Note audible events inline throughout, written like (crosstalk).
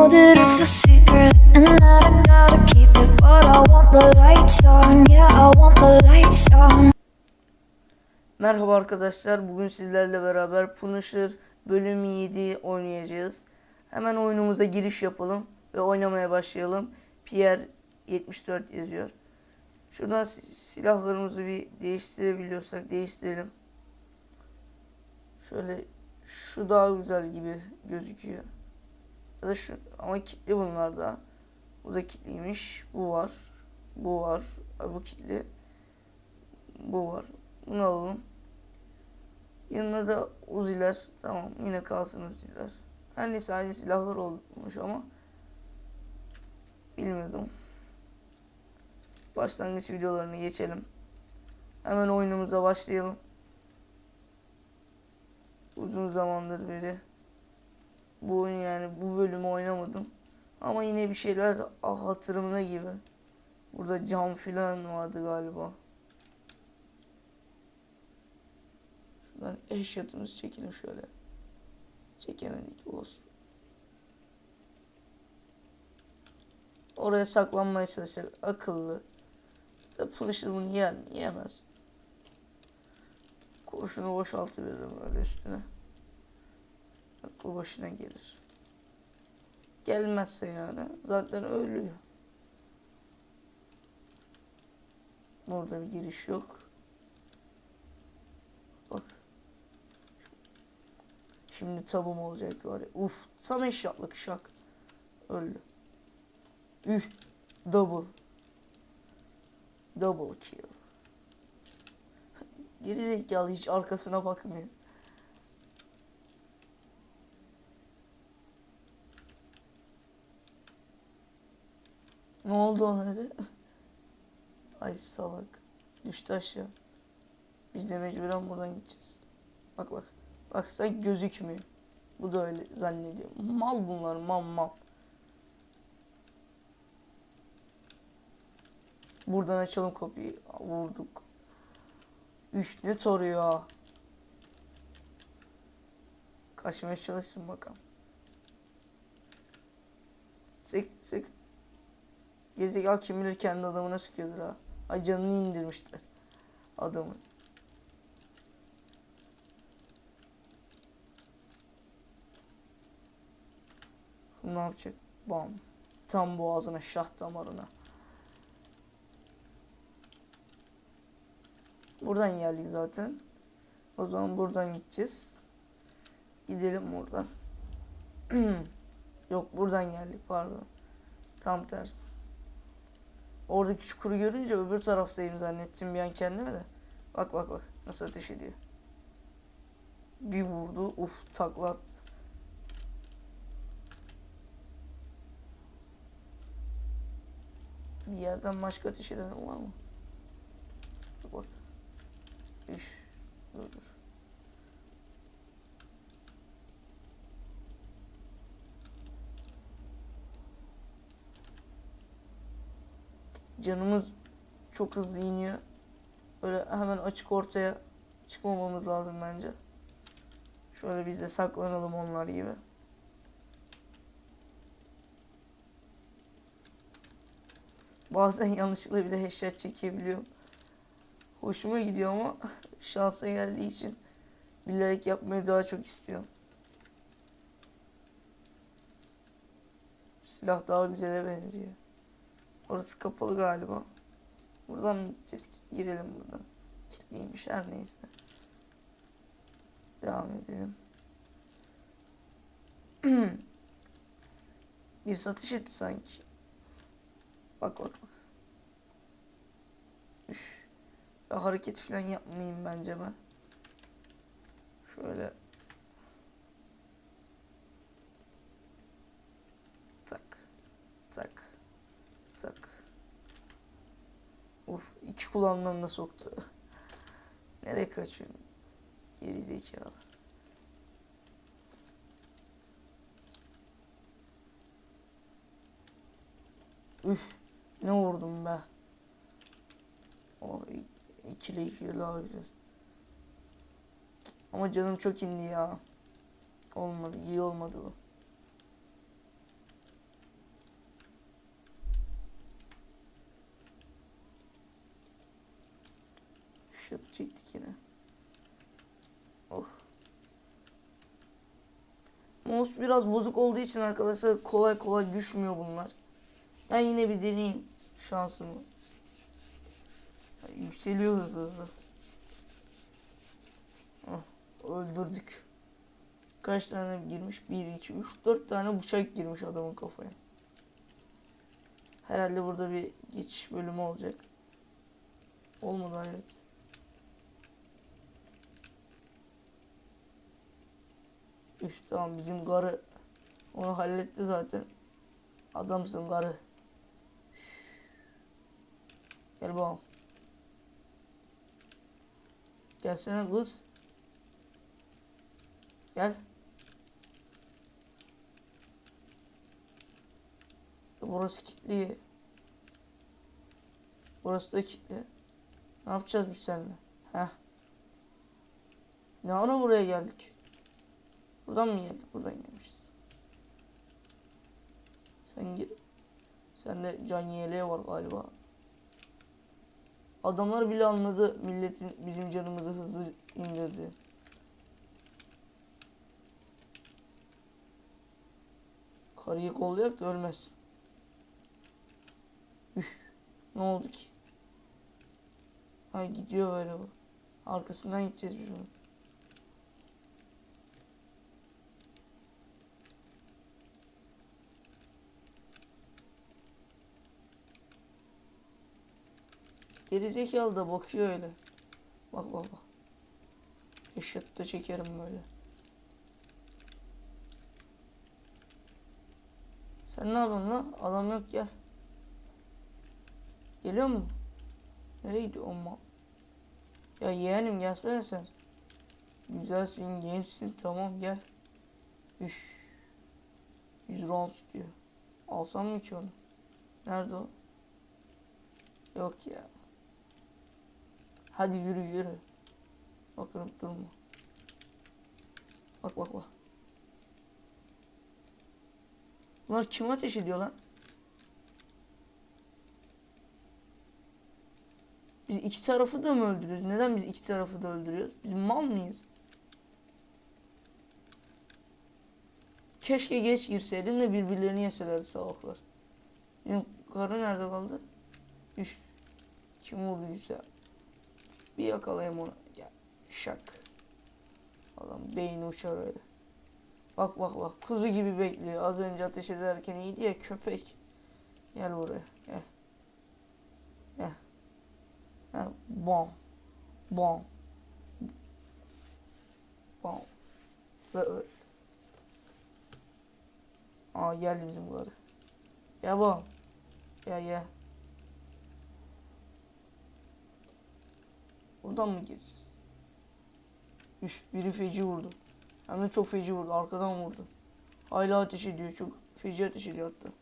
know that it's a secret and that I gotta keep it, but I want the lights on. Yeah, I want the lights on. Merhaba arkadaşlar. Bugün sizlerle beraber Punisher bölüm 7 oynayacağız. Hemen oyunumuza giriş yapalım ve oynamaya başlayalım. Pierre 74 yazıyor. Şuradan si- silahlarımızı bir değiştirebiliyorsak değiştirelim. Şöyle şu daha güzel gibi gözüküyor. Ya da şu ama kilitli bunlar da. Bu da kilitliymiş. Bu var. Bu var. Bu kilitli. Bu var. Bunu alalım. Yanına da uziler. Tamam yine kalsın uziler. Her neyse aynı silahlar olmuş ama bilmiyordum. Başlangıç videolarını geçelim. Hemen oyunumuza başlayalım. Uzun zamandır beri bu yani bu bölümü oynamadım. Ama yine bir şeyler ah, hatırımda gibi. Burada cam filan vardı galiba. Şuradan eşyatımızı çekelim şöyle. Çekemedik olsun. Oraya saklanmaya çalışacak akıllı. Tabi Punisher bunu yer mi? Yemez. Kurşunu boşaltıveririm öyle üstüne. Aklı başına gelir. Gelmezse yani zaten ölüyor. Burada bir giriş yok. Bak. Şimdi tabum olacaktı var ya. Uf. Tam eşyatlık şak. Öldü. Üh. Double. Double kill. Geri zekalı hiç arkasına bakmıyor. Ne oldu ona öyle? Ay salak. Düştü aşağı. Biz de mecburen buradan gideceğiz. Bak bak. Bak sen gözükmüyor. Bu da öyle zannediyor. Mal bunlar mal mal. Buradan açalım kapıyı. Vurduk. Üf ne toruyor ha. Kaçmaya çalışsın bakalım. Sık sık. Gerizekalı kim bilir kendi adamına sıkıyordur ha. Ay canını indirmişler. Adamın. Ne yapacak? Bam. Tam boğazına şah damarına. Buradan geldik zaten. O zaman buradan gideceğiz. Gidelim buradan. (clears throat) Yok buradan geldik pardon. Tam tersi. Oradaki çukuru görünce öbür taraftayım zannettim bir an kendime de. Bak bak bak nasıl ateş ediyor. Bir vurdu uf takla attı. Bir yerden başka ateş eden var mı? Bak. Üf. Dur dur. Canımız çok hızlı iniyor. Böyle hemen açık ortaya çıkmamamız lazım bence. Şöyle biz de saklanalım onlar gibi. Bazen (laughs) yanlışlıkla bile headshot çekebiliyorum. Hoşuma gidiyor ama (laughs) şansa geldiği için bilerek yapmayı daha çok istiyorum. Silah daha güzele benziyor. Orası kapalı galiba. Buradan mı gideceğiz? Girelim buradan. Kilitliymiş her neyse. Devam edelim. (clears throat) Bir satış etti sanki. Bak bak bak. Üf. Ya hareket falan yapmayayım bence ben. Şöyle. Tak. Tak. Tak. Of iki kulağımdan da soktu. (laughs) Nereye kaçıyorsun? Geri zekalı. Üf ne vurdum be. O ikili ikili daha güzel. Ama canım çok indi ya. Olmadı iyi olmadı bu. Şut çektik yine. Oh. Mouse biraz bozuk olduğu için arkadaşlar kolay kolay düşmüyor bunlar. Ben yine bir deneyeyim şansımı. Yükseliyor hızlı hızlı. Ah, öldürdük. Kaç tane girmiş? 1, 2, 3, 4 tane bıçak girmiş adamın kafaya. Herhalde burada bir geçiş bölümü olacak. Olmadı hayret. Üf tamam bizim garı onu halletti zaten. Adamsın garı. Gel bakalım. Gelsene kız. Gel. Burası kilitli. Burası da kilitli. Ne yapacağız biz seninle? Heh. Ne ara buraya geldik? Buradan mı geldik? Buradan gelmişiz. Sen gir. Sende can yeleği var galiba. Adamlar bile anladı milletin bizim canımızı hızlı indirdi. Karıyı kollayak da ölmezsin. Üf, ne oldu ki? Ha gidiyor böyle bu. Arkasından gideceğiz biz bunun. Gerizekalı da bakıyor öyle. Bak bak bak. De çekerim böyle. Sen ne yapıyorsun lan? Adam yok gel. Geliyor mu? Nereye gidiyor o mal? Ya yeğenim gelsene sen. Güzelsin, gençsin, tamam gel. Üf. 100 round diyor. Alsam mı ki onu? Nerede o? Yok ya. Hadi yürü yürü. Bakalım durma. Bak bak bak. Bunlar kim ateş ediyor lan? Biz iki tarafı da mı öldürüyoruz? Neden biz iki tarafı da öldürüyoruz? Biz mal mıyız? Keşke geç girseydim de birbirlerini yeselerdi salaklar. Karı nerede kaldı? Üf. Kim vurduysa. Bir yakalayayım onu. Ya şak. Adam beyni uçar öyle. Bak bak bak kuzu gibi bekliyor. Az önce ateş ederken iyiydi ya köpek. Gel buraya gel. Gel. Ha, bom. Bom. Bom. Ve öl. Aa geldi bizim karı. Ya bom. Ya ya. Buradan mı gireceğiz? Üf, biri feci vurdu. Hem de çok feci vurdu. Arkadan vurdu. Hala ateş ediyor. Çok feci ateş ediyor hatta.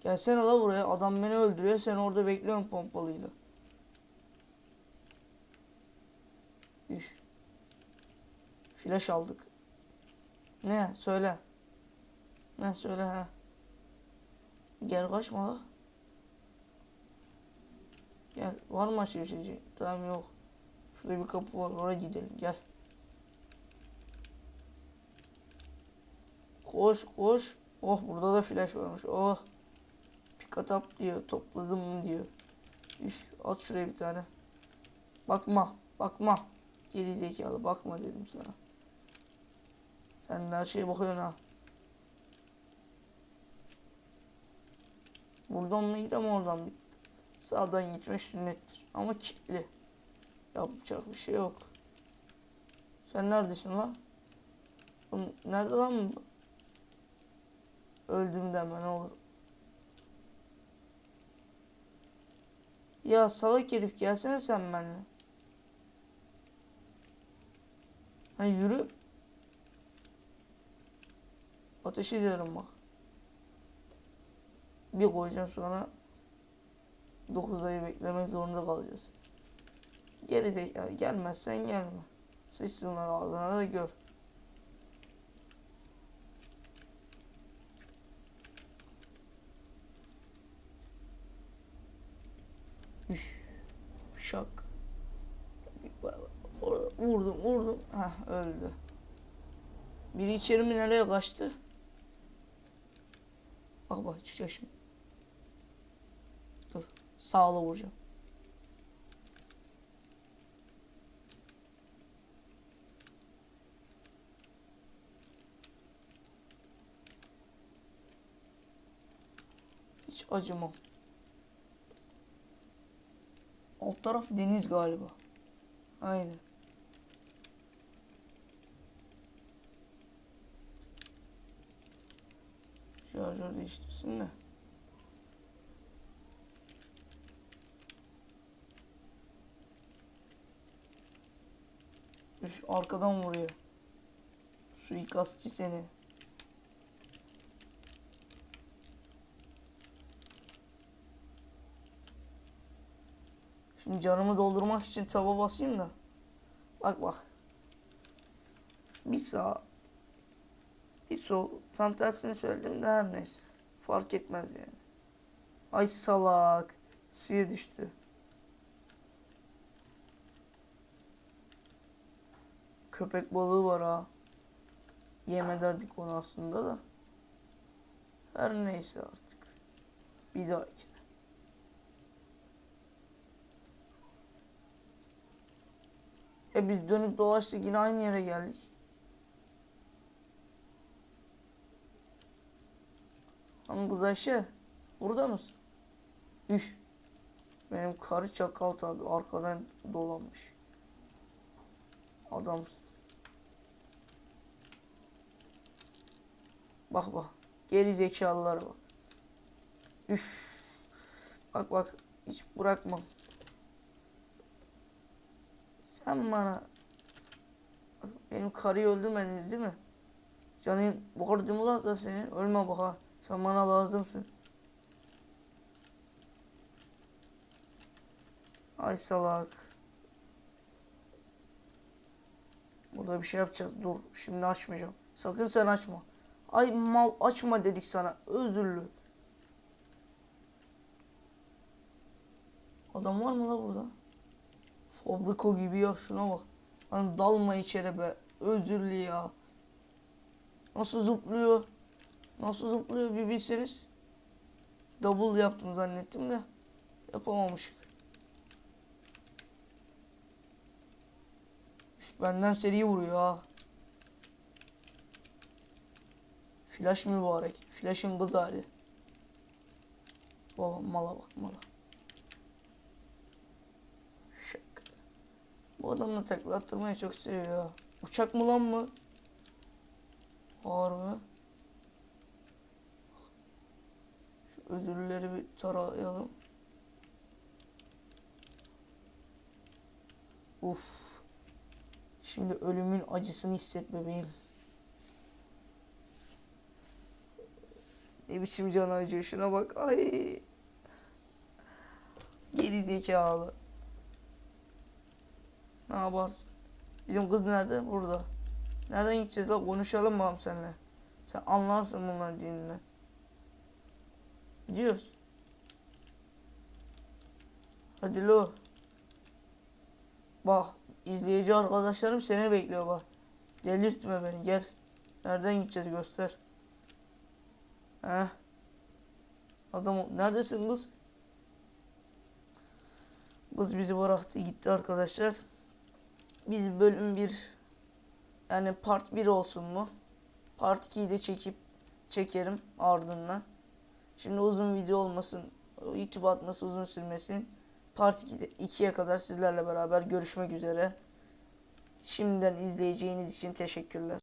Gelsene la buraya. Adam beni öldürüyor. Sen orada bekliyorsun pompalıyla. Üf. Flash aldık. Ne? Söyle. Ne? Söyle ha. Gel kaçma la. Gel. Var mı açı bir şey? Tamam yok. Şurada bir kapı var. Oraya gidelim. Gel. Koş koş. Oh burada da flash varmış. Oh. Pick up diyor. Topladım diyor. Üf, at şuraya bir tane. Bakma. Bakma. Geri zekalı. Bakma dedim sana. Sen her şeye bakıyorsun ha. Buradan mı gidelim oradan mı? Sağdan gitmek sünnettir. Ama kilitli. Yapacak bir şey yok. Sen neredesin lan? Oğlum, Nerede lan bu? Öldüm deme ne olur. Ya salak herif gelsene sen benimle. Hani yürü. Ateş ediyorum bak. Bir koyacağım sonra 9 ayı beklemek zorunda kalacağız. Geri zekalı gelmezsen gelme. Sıçsınlar ağzına da gör. Şak. Vurdum vurdum. Heh öldü. Biri içeri mi nereye kaçtı? Bak bak çıkacak şimdi. Dur. Sağla vuracağım. Hiç acımam. Alt taraf deniz galiba. Aynen. Şarjör değiştirsin de. Üf, arkadan vuruyor. Suikastçı seni. Şimdi canımı doldurmak için taba basayım da. Bak bak. Bir sağ. Bir sol. Tam tersini söyledim de her neyse. Fark etmez yani. Ay salak. Suya düştü. Köpek balığı var ha. Yem ederdik onu aslında da. Her neyse artık. Bir dahakine. E biz dönüp dolaştık yine aynı yere geldik. Hanım kız Ayşe burada mısın? Üh. Benim karı çakal tabi arkadan dolanmış. Adamsın. Bak bak. Geri zekalılara bak. Üf. Bak bak. Hiç bırakmam. Sen bana Bak, benim karıyı öldürmediniz değil mi? Canın borcum var da senin. Ölme bak ha. Sen bana lazımsın. Ay salak. Burada bir şey yapacağız. Dur. Şimdi açmayacağım. Sakın sen açma. Ay mal açma dedik sana. Özürlü. Adam var mı la burada? Fabrika gibi ya şuna bak. Lan dalma içeri be. Özürlü ya. Nasıl zıplıyor? Nasıl zıplıyor bir bilseniz. Double yaptım zannettim de. Yapamamışık. Benden seri vuruyor ha. Flash mübarek. Flash'ın kız hali. Baba mala bak mala. Şak. Bu adam da takla attırmayı çok seviyor. Uçak mı lan mı? Harbi. Şu özürleri bir tarayalım. Uf. Şimdi ölümün acısını hisset bebeğim. Ne biçim can acıyor şuna bak. Ay. Geri zekalı. Ne yaparsın? Bizim kız nerede? Burada. Nereden gideceğiz la? Konuşalım bakalım seninle. Sen anlarsın bunların dinini. Gidiyoruz. Hadi lo. Bak izleyici arkadaşlarım seni bekliyor bak. Delirtme beni gel. Nereden gideceğiz göster. Heh. Adam neredesin kız? Kız bizi bıraktı gitti arkadaşlar. Biz bölüm 1 yani part 1 olsun mu? Part 2'yi de çekip çekerim ardından. Şimdi uzun video olmasın. YouTube atması uzun sürmesin. Part 2'de 2'ye kadar sizlerle beraber görüşmek üzere. Şimdiden izleyeceğiniz için teşekkürler.